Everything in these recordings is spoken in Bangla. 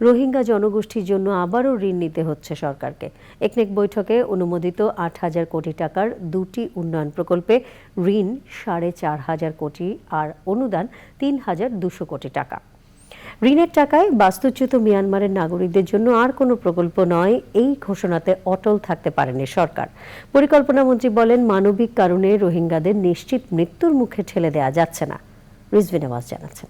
রোহিঙ্গা জনগোষ্ঠীর জন্য আবারও ঋণ নিতে হচ্ছে সরকারকে। একনেক বৈঠকে অনুমোদিত আট হাজার কোটি টাকার দুটি উন্নয়ন প্রকল্পে ঋণ, সাড়ে চার হাজার কোটি আর অনুদান, তিন হাজার দুশো কোটি টাকা। ঋণের টাকায় বাস্তুচ্যুত মিয়ানমারের নাগরিকদের জন্য আর কোনো প্রকল্প নয়, এই ঘোষণাতে অটল থাকতে পারেনি সরকার। পরিকল্পনা মন্ত্রী বলেন, মানবিক কারণে রোহিঙ্গাদের নিশ্চিত মৃত্যুর মুখে ঠেলে দেওয়া যাচ্ছে না। আওয়াজ জানাচ্ছেন।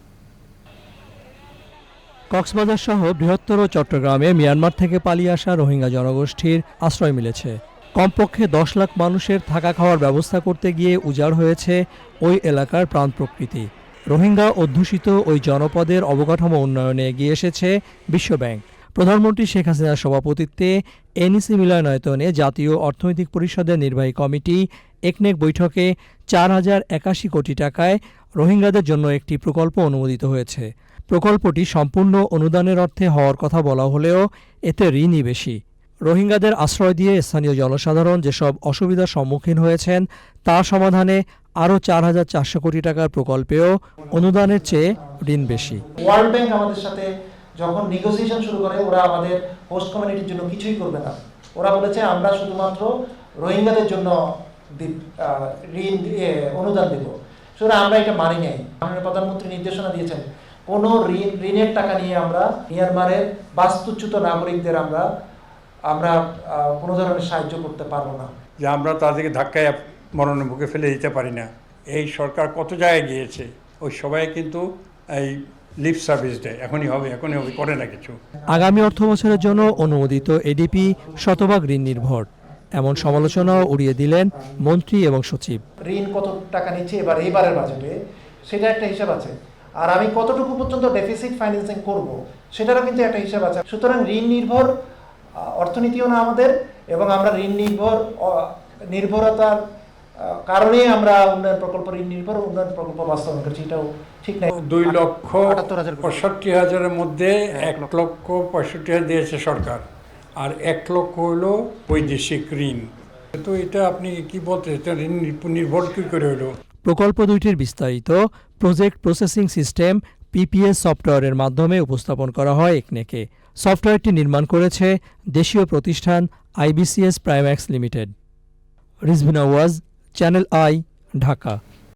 কক্সবাজার সহ বৃহত্তর চট্টগ্রামে মিয়ানমার থেকে পালিয়ে আসা রোহিঙ্গা জনগোষ্ঠীর আশ্রয় মিলেছে। কমপক্ষে দশ লাখ মানুষের থাকা খাওয়ার ব্যবস্থা করতে গিয়ে উজাড় হয়েছে ওই এলাকার প্রাণ প্রকৃতি। রোহিঙ্গা অধ্যুষিত ওই জনপদের অবকাঠামো উন্নয়নে এগিয়ে এসেছে বিশ্বব্যাংক। প্রধানমন্ত্রী শেখ হাসিনার সভাপতিত্বে এনইসি মিলনায়তনে জাতীয় অর্থনৈতিক পরিষদের নির্বাহী কমিটি একনেক বৈঠকে চার হাজার একাশি কোটি টাকায় রোহিঙ্গাদের জন্য একটি প্রকল্প অনুমোদিত হয়েছে। প্রকল্পটি সম্পূর্ণ অনুদানের অর্থে হওয়ার কথা বলা হলেও এতে ঋণই বেশি। রোহিঙ্গাদের আশ্রয় দিয়ে স্থানীয় জনসাধারণ যেসব অসুবিধার সম্মুখীন হয়েছেন, তার সমাধানে আরও চার হাজার চারশো কোটি টাকার প্রকল্পেও অনুদানের চেয়ে ঋণ বেশি। ওয়ার্ল্ড ব্যাংক আমাদের সাথে যখন নেগোসিয়েশন শুরু করে, ওরা আমাদের হোস্ট কমিউনিটির জন্য কিছুই করবে না। ওরা বলেছে, আমরা শুধুমাত্র রোহিঙ্গাদের জন্য ঋণ অনুদান দেব। সুতরাং আমরা এটা মানি নাই। মাননীয় প্রধানমন্ত্রী নির্দেশনা দিয়েছেন, কোনো ঋণ, ঋণের টাকা নিয়ে আমরা মিয়ানমারের বাস্তুচ্যুত নাগরিকদের আমরা আমরা কোনো ধরনের সাহায্য করতে পারব না। যে আমরা তাদেরকে ধাক্কায় মরণের মুখে ফেলে দিতে পারি না। এই সরকার কত জায়গায় গিয়েছে, ওই সবাই কিন্তু এই লিপ সার্ভিস দেয় এখনই হবে এখনই হবে করে না কিছু। আগামী অর্থ বছরের জন্য অনুমোদিত এডিপি শতভাগ ঋণ নির্ভর। এমন সমালোচনাও উড়িয়ে দিলেন মন্ত্রী এবং সচিব। ঋণ কত টাকা নিচ্ছে এবার এইবারের বাজেটে সেটা একটা হিসাব আছে। আর আমি কতটুকু পর্যন্ত ডেফিসিট ফাইন্যান্সিং করব সেটারও কিন্তু একটা হিসাব আছে। সুতরাং ঋণ নির্ভর অর্থনীতিও না আমাদের এবং আমরা ঋণ নির্ভর নির্ভরতার কারণে আমরা উন্নয়ন প্রকল্প ঋণ নির্ভর উন্নয়ন প্রকল্প বাস্তবায়ন করছি এটাও ঠিক নাই। দুই লক্ষ। পঁয়ষট্টি হাজারের মধ্যে এক লক্ষ। পঁয়ষট্টি হাজার দিয়েছে সরকার আর এক লক্ষ হলো বৈদেশিক ঋণ। তো এটা আপনি কি বলতে এটা ঋণ নির্ভর কী করে হলো? প্রকল্প দুইটির বিস্তারিত প্রজেক্ট প্রসেসিং সিস্টেম পিপিএস সফটওয়্যারের মাধ্যমে উপস্থাপন করা হয় একনেকে। সফটওয়্যারটি নির্মাণ করেছে দেশীয় প্রতিষ্ঠান IBCS Primax limited. রিজভিনা was channel I Dhaka